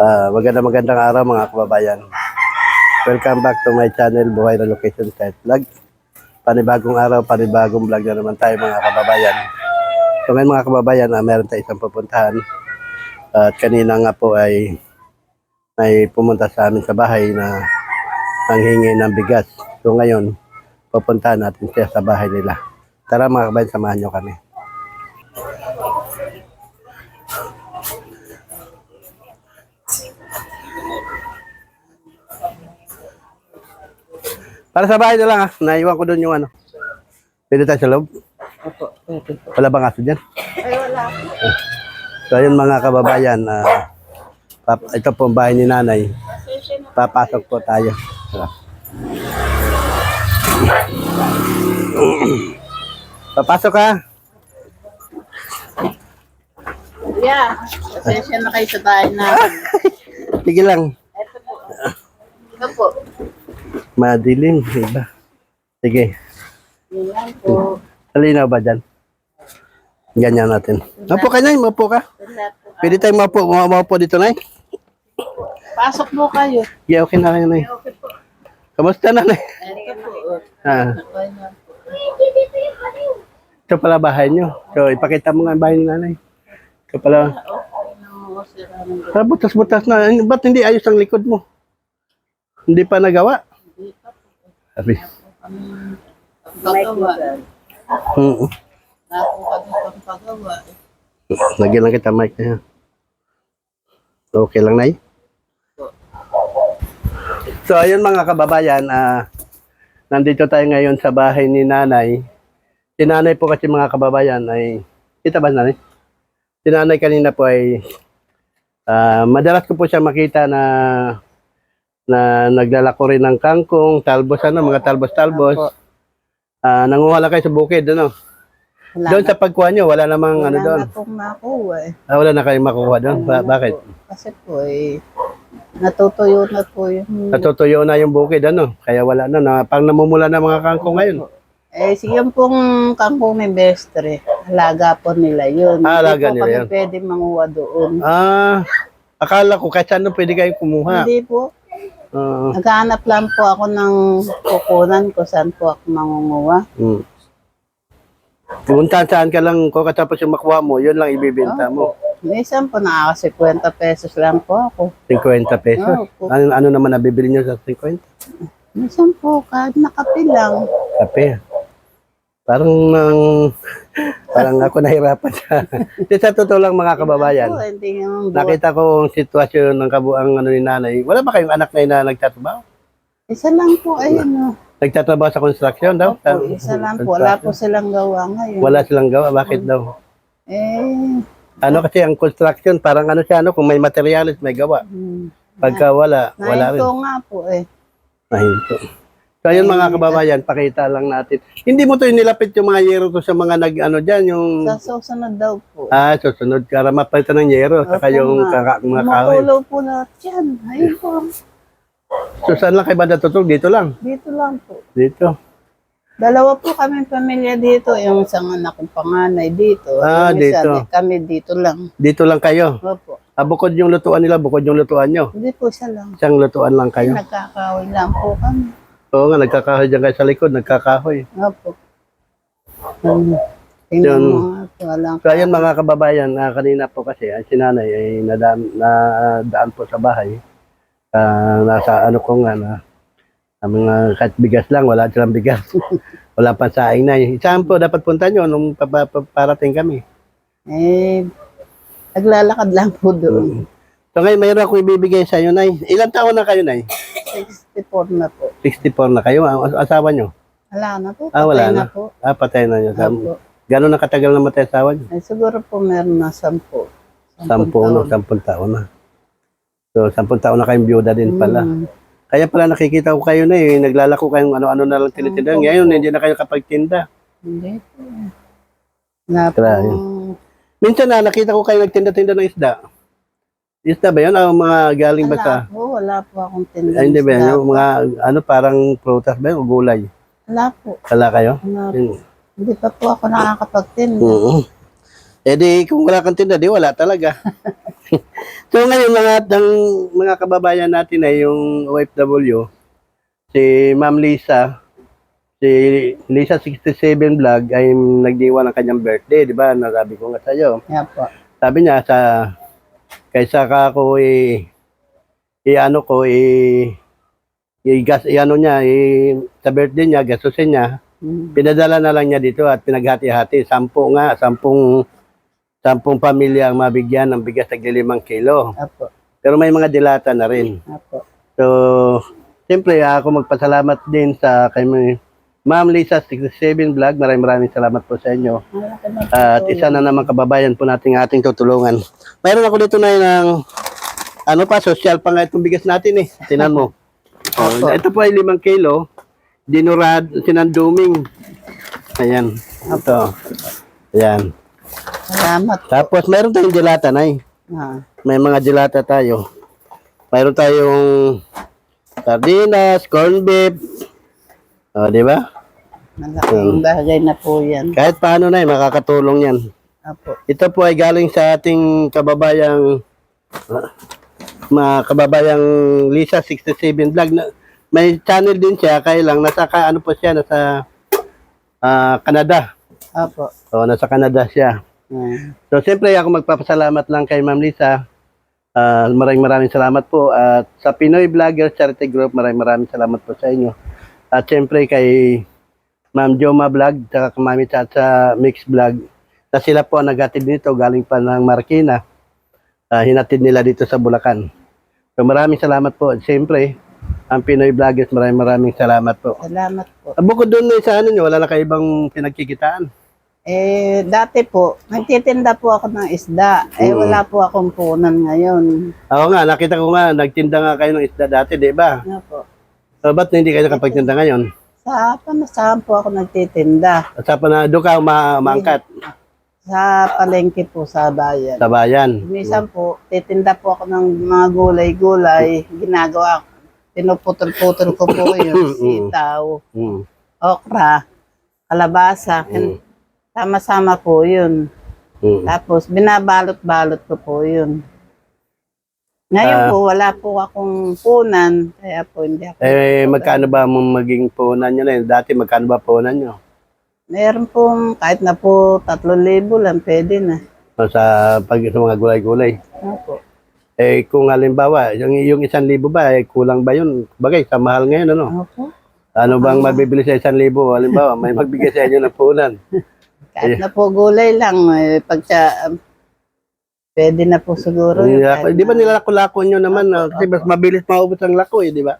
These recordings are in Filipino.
Ah, maganda magandang araw mga kababayan. Welcome back to my channel, Buhay na Location Site Vlog. Panibagong araw, panibagong vlog na naman tayo mga kababayan. So ngayon mga kababayan, ah, meron tayo isang pupuntahan. At kanina nga po ay may pumunta sa amin sa bahay na nanghingi ng bigas. So ngayon, pupuntahan natin siya sa bahay nila. Tara mga kababayan, samahan nyo kami. Para sa bahay na lang ah. Naiwan ko doon yung ano. Pwede tayo sa loob? Opo. Wala bang aso dyan? Ay, wala po. So ayun mga kababayan, pap- ito po ang bahay ni nanay. Papasok po tayo. Papasok ka. Yeah, pasensya na kayo sa bahay na. Sige lang. Ito po. Ito po. Madilim. Iba. Sige. Halinaw ba dyan? Ganyan natin. Mapo ka na, mapo ka. Pwede tayo mapo, mapo dito na Pasok po kayo. Yeah, okay na kayo na. Kamusta na. Ah, na po. ito pala bahay nyo. So, ipakita mo nga bahay ni nanay. Ito pala. Mo. Anong Ah, butas-butas na. Ba't hindi ayos ang likod mo? Hindi pa nagawa? Sabi. Kami pagpagawa. Hmm. Pagpagawa. Lagyan lang kita mic na yan. Okay lang, Nay? So, ayun mga kababayan, ah, nandito tayo ngayon sa bahay ni Nanay. Si Nanay po kasi mga kababayan ay, kita ba Nanay? Si Nanay kanina po ay, ah, madalas ko po siya makita na na naglalako rin ng kangkong, talbos, ano, mga talbos-talbos. Opo. Ah, nanguha lang kayo sa bukid, ano? Wala Doon sa pagkuha nyo, wala namang ano wala doon. na pong makuha eh. Ah, wala na kayong makuha doon. Ba- bakit? Kasi po eh, natutuyo na po yung... Natutuyo na yung bukid, ano? Kaya wala na. na pang namumula na mga kangkong ngayon. Eh, si- yung pong kangkong may bestre, alaga po nila yun. Ah, alaga Hindi po nila kami yun. pwede manguha doon. Ah, akala ko kahit saan pwede kayong kumuha. Hindi po. Ah, Naghahanap lang po ako ng kukunan ko saan po ako mangunguha. hmm. Kung saan ka lang, kung katapos yung makuha mo, yun lang ibibenta mo. Minsan po nakaka 50 pesos lang po ako. 50 pesos. Opo. Ano, ano naman nabibili nyo sa 50? Minsan po kahit nakapi lang. Kape. Parang, nang- parang ako nahirapan sa, Di, sa totoo lang mga kababayan. Hindi. Nakita ko ang sitwasyon ng kabuang ano ni nanay. Wala ba kayong anak na na nagtatrabaho? Isa lang po, ayun o. Nagtatrabaho sa construction daw? Opo, isa lang po. Wala po silang gawa ngayon. Wala silang gawa. Bakit daw? Eh, Ano kasi ang construction, parang ano siya, ano, kung may materialis, may gawa. hmm. Pagka wala, wala rin. Nahinto nga po eh. Nahinto. So, ayun mga kababayan, pakita lang natin. Hindi mo to inilapit yung mga yero to sa mga nag, ano dyan, yung, Sa susunod daw po. ah, susunod, para mapalitan ng yero, saka Opo yung nga. kaka, mga kahoy. Makulo po lahat yan. Ayun po. So, saan lang kayo ba natutulog? Dito lang. Dito lang po. Dito. Dalawa po kami pamilya dito. Yung isang anak kong panganay dito. Ah, Yung isa, dito. di- Kami dito lang. Dito lang kayo. Opo. Ah, bukod yung lutuan nila, bukod yung lutuan nyo. Hindi po siya lang. Isang lutuan lang kayo. Nagkakawin lang po kami. Oo nga, nagkakahoy dyan kayo sa likod, nagkakahoy. Opo. Um, Yun. po. Walang So ayun mga kababayan, ah, kanina po kasi ang sinanay ay nadaan, nadaan po sa bahay. Ah, nasa ano ko nga na ang mga kahit bigas lang, wala silang bigas. wala pang saing na. Saan po dapat punta nyo nung pa- pa- pa- parating kami? Eh, naglalakad lang po doon. So ngayon mayroon ako ibibigay sa inyo, Nay. Ilang taon na kayo, Nay? 64 na po. 64 na kayo, ang as- asawa nyo? Wala na po. Ah, wala patay na. po. Ah, patay na nyo. Opo. Gano'n na katagal na matay asawa nyo? Eh, siguro po meron na 10. Sampu, no? Sampung taon na. So, sampung taon na kayong byuda din pala. Mm. Kaya pala nakikita ko kayo na eh, naglalako kayong ano-ano na lang tinitinda. Ngayon, hindi na kayo kapagtinda. Hindi po. Na po. Grabe. Minsan na, nakita ko kayo nagtinda-tinda ng isda. Isda ba yun? O mga galing ba Wala sa... po. Wala po akong tindahan. Ay, hindi ba yun? Wala Yung mga, ano, parang prutas ba yun? O gulay? Wala po. Wala kayo? Wala po. Hindi pa po ako nakakapagtinda. Oo. Eh di, kung wala kang tinda, di wala talaga. so ngayon mga, ng, mga kababayan natin ay yung OFW, si Ma'am Lisa, si Lisa 67 Vlog ay nagdiwa ng kanyang birthday, di ba? Nasabi ko nga sa'yo. Yan po. Sabi niya sa kaysa ka ako i i ano ko i i gas i ano niya i, sa birthday niya gastusin niya Mm. pinadala na lang niya dito at pinaghati-hati sampu nga sampung sampung pamilya ang mabigyan ng bigas na limang kilo Apo. pero may mga dilata na rin Apo. so siyempre ako magpasalamat din sa kay Ma'am Lisa 67 Vlog maraming maraming salamat po sa inyo at isa na naman kababayan po nating ating tutulungan. Mayroon ako dito na ng ano pa, social pa nga itong bigas natin eh. Tinan mo. Oh, ito po ay limang kilo. Dinurad, sinanduming. Ayan. Ito. Ayan. Salamat po. Tapos mayroon tayong dilata na Ah, May mga dilata tayo. Mayroon tayong sardinas, corned beef. O, di ba? malaking bagay na po yan. Kahit paano na eh, makakatulong yan. Apo. Ito po ay galing sa ating kababayang ah, mga kababayang Lisa 67 vlog na may channel din siya kaya lang nasa ka, ano po siya nasa ah, Canada. Apo. So nasa Canada siya. Ah, So siyempre ako magpapasalamat lang kay Ma'am Lisa. Ah, maraming maraming salamat po at sa Pinoy Vlogger Charity Group maraming maraming salamat po sa inyo. At siyempre kay Ma'am Joma Vlog at Mami Chat sa Mix Vlog na sila po ang naghatid dito galing pa ng Marikina. Ah, hinatid nila dito sa Bulacan. So maraming salamat po. At siyempre, ang Pinoy Vloggers maraming maraming salamat po. salamat po. Ah, Bukod doon sa ano nyo, wala na kayo ibang pinagkikitaan. Eh, dati po, nagtitinda po ako ng isda. Eh, Mm. wala po akong punan ngayon. Oo nga, nakita ko nga, nagtinda nga kayo ng isda dati, di ba? Apo. So, ba't hindi kayo nakapagtinda ngayon? Sa pamasahan po ako nagtitinda. At sa na doon ka ma maangkat Sa palengke po sa bayan. sa bayan. Minsan po, titinda po ako ng mga gulay-gulay. Ginagawa ko. Pinuputol-putol ko po yun. Sitaw, Mm. okra, kalabasa. Mm. Sama-sama po yun. Mm. Tapos, binabalot-balot ko po yun. Ngayon Ah. po, wala po akong punan. Kaya po, hindi ako. Eh, magkano ba mo maging punan nyo na yun? Dati, magkano ba punan nyo? Meron pong, kahit na po, 3,000 lang, pwede na. Sa, pag, sa mga gulay-gulay. Opo. Eh, kung halimbawa, yung, yung isang libo ba, eh, kulang ba yun? Bagay, sa mahal ngayon, ano? Opo. Ano bang mabibili sa isang libo? Halimbawa, may magbigay sa inyo ng punan. Kahit na po gulay lang, eh, pag um, pwede na po siguro. yun, Nilako- kahit di ba na- nilalako-lako nyo naman? no? Kasi mas mabilis maubos ang lako eh, di ba?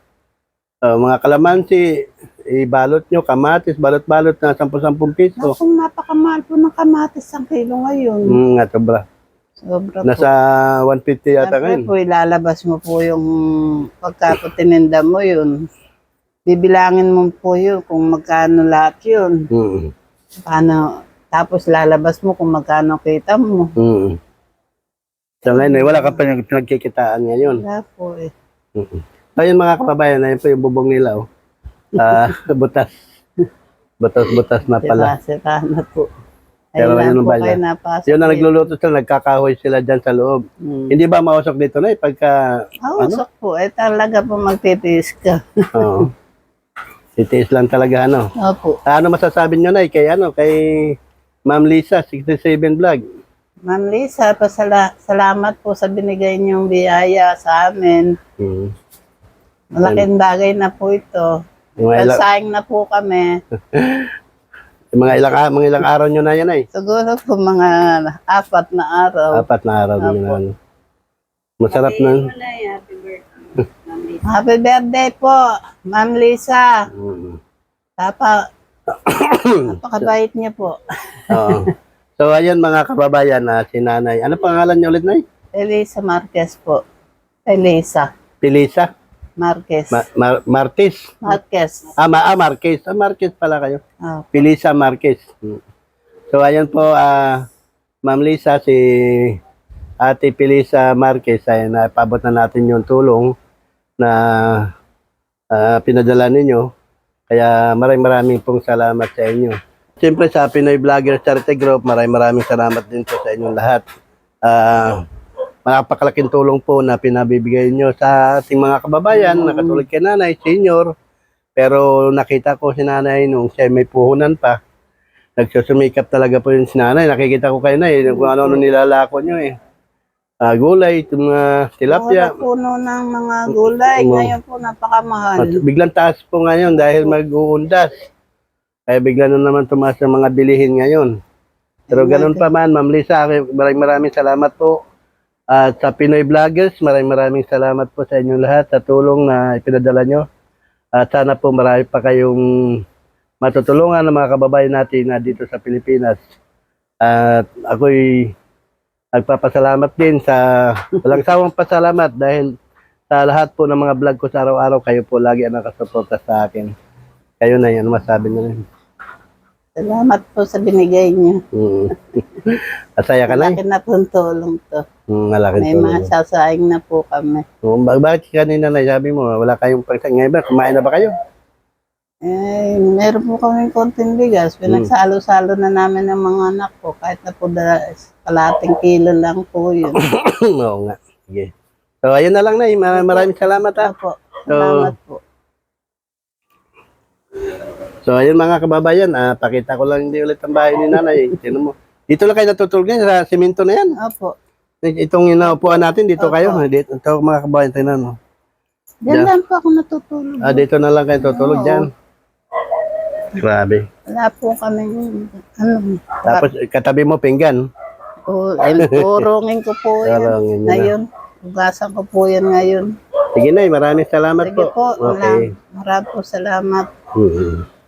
Oh, mga kalamansi, ibalot nyo, kamatis, balot-balot na 10-10 piso. Akong napakamahal po ng kamatis ang kilo ngayon. Hmm, nga, sobra. Sobra Nasa po. 150 yata Siyempre ngayon. po, ilalabas mo po yung pagka po tininda mo yun. Bibilangin mo po yun kung magkano lahat yun. Hmm. Paano, tapos lalabas mo kung magkano kita mo. Hmm. So ngayon, eh, wala ka pa yung pinagkikitaan ngayon. Wala po eh. Hmm. So yun mga kababayan, ayun po yung bubong nila. Oh. Ah, butas. Butas-butas na pala. Diba? Sira na po. Pero Ayun yun lang ang po bala. kayo napasok. Yun eh. nagluluto sila, nagkakahoy sila dyan sa loob. Hmm. Hindi ba mausok dito na eh, pagka, Ah, usok po. Eh, talaga po magtitiis ka. oo. Titiis lang talaga, ano. Opo. Ano masasabi nyo na kay ano kay Ma'am Lisa 67 vlog. Ma'am Lisa, pasala- salamat po sa binigay niyong biyaya sa amin. Hmm. Malaking bagay na po ito. Mga ilang, na po kami. mga ilang ah, mga ilang araw nyo na yan ay. Siguro po mga apat na araw. Apat na araw nyo na. Ano. Masarap na. Happy birthday po, Ma'am Lisa. Mm. Tapa, napakabait niya po. Oo. So ayun mga kababayan na si Nanay. Ano pangalan niyo ulit Nay? Elisa Marquez po. Elisa Pilisa? Marquez. Ma- Mar- Martis? Marquez. Ah, Ma- ah, Marquez. Ah, Marquez pala kayo. Ah, Pilisa Marquez. Mm. So ayun po ah Ma'am Lisa si Ate Pilisa Marquez ay napabot na natin yung tulong na ah, pinadala ninyo. Kaya maraming maraming pong salamat sa inyo. Siyempre sa Pinoy Vlogger Charity Group, maraming maraming salamat din po sa inyong lahat. Ah, napakalaking tulong po na pinabibigay nyo sa ating mga kababayan, na katulad kay nanay, senior. Pero nakita ko si nanay nung siya may puhunan pa. Nagsusumikap talaga po yung si nanay. Nakikita ko kay nanay kung ano-ano nilalako nyo eh. Ah, gulay, itong mga tilapia. Puro puno ng mga gulay. Ngayon po napakamahal. At biglang taas po ngayon dahil mag-uundas. Kaya bigla na naman tumaas ang mga bilihin ngayon. Pero ganun pa man, Ma'am Lisa, maraming maraming salamat po. At sa Pinoy Vloggers, maraming maraming salamat po sa inyong lahat sa tulong na ipinadala nyo. At sana po marami pa kayong matutulungan ng mga kababayan natin na dito sa Pilipinas. At ako'y nagpapasalamat din sa walang sawang pasalamat dahil sa lahat po ng mga vlog ko sa araw-araw, kayo po lagi ang nakasuporta sa akin. Kayo na yan, masabi nyo rin. Salamat po sa binigay niyo. Mm. Asaya ka na? Laki na pong tulong to. Mm, malaking May tulong. mga sasaing na po kami. Mm, ba- bakit kanina na sabi mo, wala kayong pagkain ngayon ba? Kumain na ba kayo? Eh, meron po kaming konting bigas. Hmm. Pinagsalo-salo na namin ng mga anak ko. Kahit na po da, kalating kilo lang po yun. Oo nga. Sige. So, ayun na lang na. Mar- Maraming salamat ha. Opo. Salamat po. So, ayun mga kababayan, ah, pakita ko lang hindi ulit ang bahay ni nanay. Tinan mo. Dito lang kayo natutulog ngayon sa simento na yan. Opo. Itong inaupuan natin, dito Opo. kayo. Dito, ito mga kababayan, tinan mo. Diyan Yeah. lang po ako natutulog. Ah, dito na lang kayo tutulog Oo. dyan. Grabe. Wala po kami ano. Tapos, katabi mo, pinggan. O, eh, urungin ko po yan. Urungin niyo na. Ngayon. Ugasan ko po yan ngayon. Sige na, maraming salamat Sige po. Okay. Maraming, maraming po salamat. Mhm.